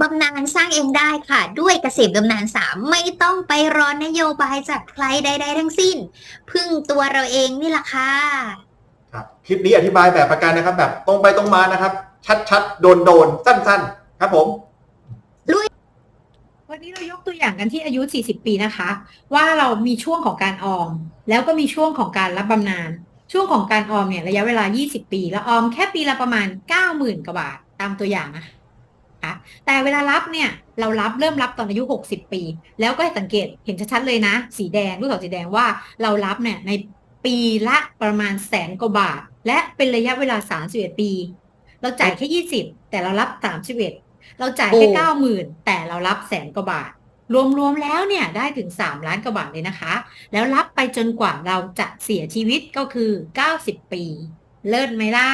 บำนาญสร้างเองได้ค่ะ ด้วยเกษตรบำนาญสามไม่ต้องไปรอนโยบายจากใครใด ๆ ทั้งสิ้น พึ่งตัวเราเองนี่แหละค่ะครับคลิปนี้อธิบายแบบประกันนะครับ แบบตรงไปตรงมานะครับ ชัดๆโดนๆสั้น ๆ ครับผมวันนี้เรายกตัวอย่างกันที่อายุ 40 ปีนะคะ ว่าเรามีช่วงของการออม แล้วก็มีช่วงของการรับบำนาญช่วงของการออมเนี่ยระยะเวลา 20 ปี แล้วออมแค่ปีละประมาณ 90,000 กว่าบาทตามตัวอย่างนะคะ แต่เวลารับเนี่ยเรารับเริ่มรับตอนอายุ 60 ปี แล้วก็ให้สังเกตเห็นชัดๆเลยนะ สีแดงลูกศรสีแดงว่าเรารับเนี่ยในปีละประมาณแสนกว่าบาท และเป็นระยะเวลา 31 ปี เราจ่ายแค่ 20 แต่เรารับ 31 เราจ่ายแค่โอ้เก้าหมื่นแต่เรารับแสนกว่าบาท รวมๆแล้วเนี่ยได้ถึง 3 ล้านกว่าบาทเลยนะคะ แล้วรับไปจนกว่าเราจะเสียชีวิตก็คือ 90 ปี เลิศไหมล่ะ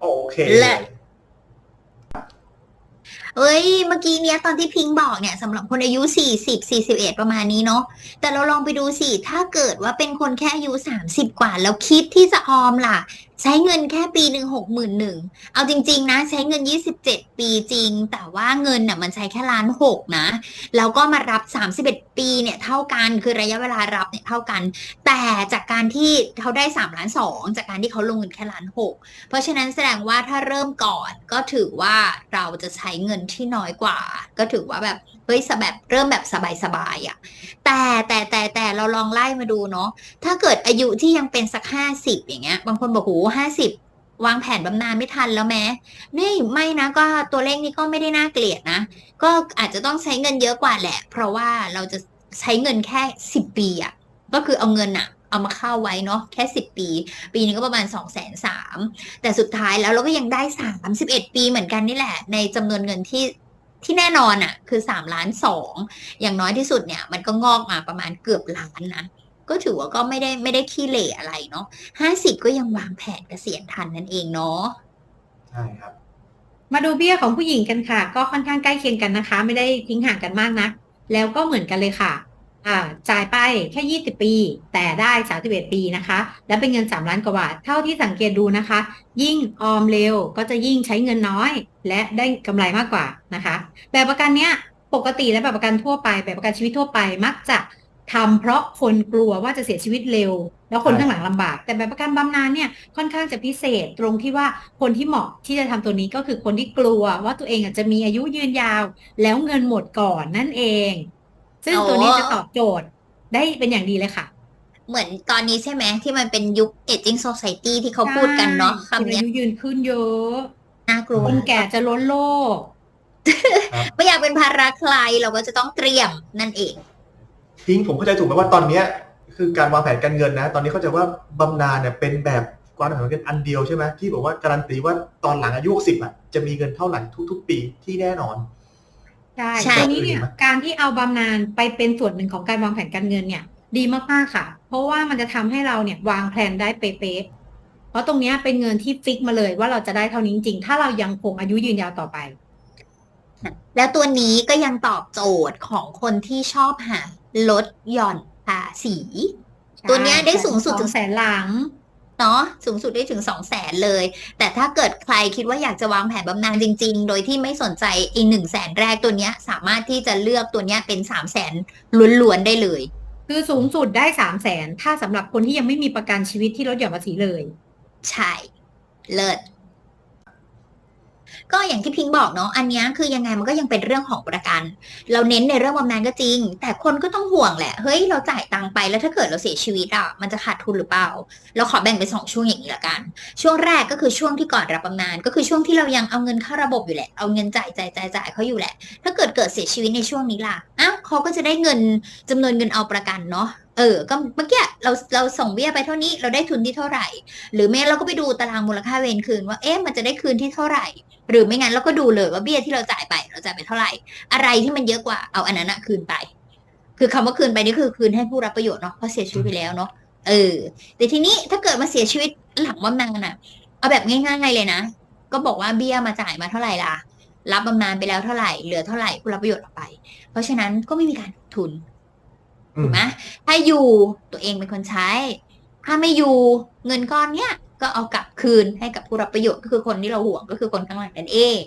โอเคและ เอ้ย เมื่อกี้เนี้ยตอนที่พิงบอกเนี่ยสำหรับคนอายุ 40 41 ประมาณนี้เนาะแต่เราลองไปดูสิ ถ้าเกิดว่าเป็นคนแค่อายุ 30 กว่า แล้วคิดที่จะออมล่ะ ใช้เงินแค่ปีหนึ่งหกหมื่นหนึ่งเอาจริง ๆ นะ ใช้เงิน27ปีจริง แต่ว่าเงินน่ะมันใช้แค่ล้านหกนะ แล้วก็มารับ31ปีเนี่ยเท่ากันคือระยะเวลารับเนี่ยเท่ากัน แต่จากการที่เขาได้3ล้าน2จากการที่เขาลงเงินแค่ล้านหกเพราะฉะนั้นแสดงว่าถ้าเริ่มก่อนก็ถือว่าเราจะใช้เงินที่น้อยกว่า ก็ถือว่าแบบเฮ้ยสแบบเริ่มแบบสบายๆอะ่ะแต่แต่แต่แต่เราลองไล่มาดูเนาะถ้าเกิดอายุที่ยังเป็นสักห้าสิบอย่างเงี้ย บางคนบอกโหห้าสิบวางแผนบำนาญไม่ทันแล้วแม้นี่ไม่นะก็ตัวเลขนี้ก็ไม่ได้น่าเกลียดนะ ก็อาจจะต้องใช้เงินเยอะกว่าแหละ เพราะว่าเราจะใช้เงินแค่สิบปีอะ่ะก็คือเอาเงินอะเอามาเข้าไว้เนาะแค่สิบปี ปีนึงก็ประมาณสองแสนสามแต่สุดท้ายแล้วเราก็ยังได้สามสิบเอ็ดปีเหมือนกันนี่แหละ ในจำนวนเงินที่ที่แน่นอนอะ่ะคือสามล้านสองอย่างน้อยที่สุดเนี่ย มันก็งอกมาประมาณเกือบล้านนะ ก็ถือว่าก็ไม่ได้ไม่ได้ขี้เหร่อะไรเนาะห้าสิบก็ยังวางแผนเกษียณทันนั่นเองเนาะใช่ครับ มาดูเบี้ยของผู้หญิงกันค่ะ ก็ค่อนข้างใกล้เคียงกันนะคะ ไม่ได้ทิ้งห่างกันมากนัก แล้วก็เหมือนกันเลยค่ะอ่าจ่ายไปแค่20ปี แต่ได้31ปีนะคะ และเป็นเงิน3ล้านกว่าบาทเท่าที่สังเกตดูนะคะ ยิ่งออมเร็วก็จะยิ่งใช้เงินน้อย และได้กำไรมากกว่านะคะ แบบประกันเนี้ยปกติและแบบประกันทั่วไป แบบประกันชีวิตทั่วไปมักจะ ทำเพราะคนกลัวว่าจะเสียชีวิตเร็ว แล้วคนใช่ข้างหลังลำบาก แต่แบบประกันบำนาญเนี่ยค่อนข้างจะพิเศษตรงที่ว่าคนที่เหมาะที่จะทำตัวนี้ก็คือคนที่กลัวว่าตัวเองอาจจะมีอายุยืนยาว แล้วเงินหมดก่อนนั่นเอง ซึ่งตัวนี้จะตอบโจทย์ได้เป็นอย่างดีเลยค่ะ เหมือนตอนนี้ใช่ไหมที่มันเป็นยุค aging society ที่เขาพูดกันเนาะใช่คนคำเนี้อายยุยืนขึ้นเยอะน่ากลัวคนแก่จะล้นโลกไม่อยากเป็นภาระใครเราก็จะต้องเตรียมนั่นเอง พิงค์ผมเข้าใจถูกไหมว่าตอนเนี้ยคือการวางแผนการเงินนะ ตอนนี้เข้าใจว่าบำนาญเนี่ยเป็นแบบวางแผนการเงินอันเดียวใช่ไหมที่บอกว่าการันตีว่าตอนหลังอายุ60อะจะมีเงินเท่าไหร่ทุก ๆ ปีที่แน่นอนใช่ใช่ตัวนี้เนี่ยอื่นไหมการที่เอาบำนาญไปเป็นส่วนหนึ่งของการวางแผนการเงินเนี่ย ดีมากๆค่ะ เพราะว่ามันจะทำให้เราเนี่ยวางแผนได้เป๊ะๆเพราะตรงเนี้ยเป็นเงินที่ฟิกมาเลยว่าเราจะได้เท่านี้จริงๆ ถ้าเรายังคงอายุยืนยาวต่อไป แล้วตัวนี้ก็ยังตอบโจทย์ของคนที่ชอบหา ลดหย่อนภาษีตัวเนี้ยได้สูงสุดถึงแสนหลังเนาะสูงสุดได้ถึง2 0 0แสนเลย แต่ถ้าเกิดใครคิดว่าอยากจะวางแผนบำนาญจริง ๆ โดยที่ไม่สนใจอีกหนึ่งแสนแรกตัวเนี้ย สามารถที่จะเลือกตัวเนี้ยเป็น3 0 0แสนล้วนๆได้เลย คือสูงสุดได้สามแสนถ้าสำหรับคนที่ยังไม่มีประกันชีวิตที่ลดหย่อนภาษีเลย ใช่ เลิศ ก็อย่างที่พิงบอกเนาะอันนี้คือยังไงมันก็ยังเป็นเรื่องของประกัน เราเน้นในเรื่องบำนาญก็จริง แต่คนก็ต้องห่วงแหละเฮ้ยเราจ่ายตังไปแล้วถ้าเกิดเราเสียชีวิตอะมันจะขาดทุนหรือเปล่า เราขอแบ่งเป็นสองช่วงอย่างนี้ละกัน ช่วงแรกก็คือช่วงที่ก่อนรับบำนาญก็คือช่วงที่เรายังเอาเงินเข้าระบบอยู่แหละเอาเงินจ่ายจ่ายจ่ายจ่ายเขาอยู่แหละ ถ้าเกิดเกิดเสียชีวิตในช่วงนี้ล่ะ อ้าวเขาก็จะได้เงินจำนวนเงินเอาประกันเนาะเออ ก็เมื่อกี้เราเราส่งเบี้ยไปเท่านี้เราได้ทุนที่เท่าไหร่ หรือไม่งั้นเราก็ไปดูตารางมูลค่าเวรคืนว่าเอ๊ะมันจะได้คืนที่เท่าไหร่ หรือไม่งั้นเราก็ดูเลยว่าเบี้ยที่เราจ่ายไปเราจ่ายไปเท่าไหร่ อะไรที่มันเยอะกว่าเอาอันนั้นอะคืนไป คือคำว่าคืนไปนี่คือคืนให้ผู้รับประโยชน์เนาะเพราะเสียชีวิตไปแล้วเนาะเออ แต่ทีนี้ถ้าเกิดมาเสียชีวิตหลังบำนาญอะเอาแบบง่ายๆเลยนะก็บอกว่าเบี้ยมาจ่ายมาเท่าไหร่ล่ะ รับบำนาญไปแล้วเท่าไหร่เหลือเท่าไหร่ผู้รับประโยชน์ออกไป เพราะฉะนั้นก็ไม่มีการทุนอืถูมกไหมถ้าอยู่ตัวเองเป็นคนใช้ ถ้าไม่อยู่เงินก้อนเนี้ยก็เอากลับคืนให้กับผู้รับประโยชน์ก็คือคนที่เราห่วงก็คือคนข้างหลังนั่นเอง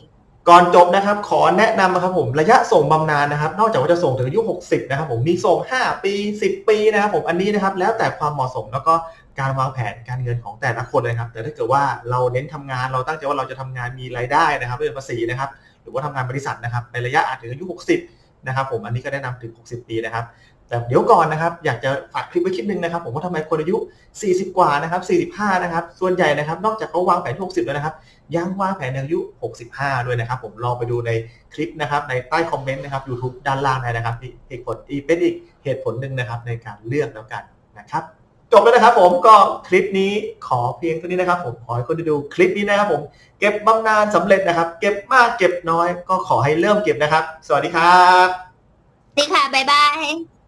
ก่อนจบนะครับขอแนะนำนะครับผมระยะส่งบำนาญนะครับ นอกจากว่าจะส่งถึงอายุ 60 นะครับผมมีส่ง 5 ปี 10 ปีนะครับผมอันนี้นะครับแล้วแต่ความเหมาะสมแล้วก็การวางแผนการเงินของแต่ละคนเลยครับ แต่ถ้าเกิดว่าเราเน้นทำงานเราตั้งใจว่าเราจะทำงานมีรายได้นะครับเรื่องภาษีนะครับ หรือว่าทำงานบริษัทนะครับในระยะอาจถึงอายุ 60 นะครับผมอันนี้ก็แนะนำถึง 60 ปีนะครับ แต่เดี๋ยวก่อนนะครับ อยากจะฝากคลิปไว้คลิปหนึ่งนะครับ ผมว่าทำไมคนอายุ 40 กว่านะครับ45 นะครับ ส่วนใหญ่นะครับ นอกจากเขาวางแผนที่60 แล้วนะครับ ยังวางแผนอายุ 65 ด้วยนะครับ ผมลองไปดูในคลิปนะครับ ในใต้คอมเมนต์นะครับ YouTube ด้านล่างนะครับนี่เหตุผลอีเป็นอีกเหตุผลหนึ่งนะครับ ในการเลือกแล้วกันนะครับ จบแล้วนะครับผมก็คลิปนี้ขอเพียงเท่านี้นะครับ ผมขอให้คนที่ดูคลิปนี้นะครับ ผมเก็บบำนาญสำเร็จนะครับ เก็บมากเก็บน้อย ก็ขอให้เริ่มเก็บนะครับ สวัสดีครับ สวัสดีค่ะบ๊ายบาย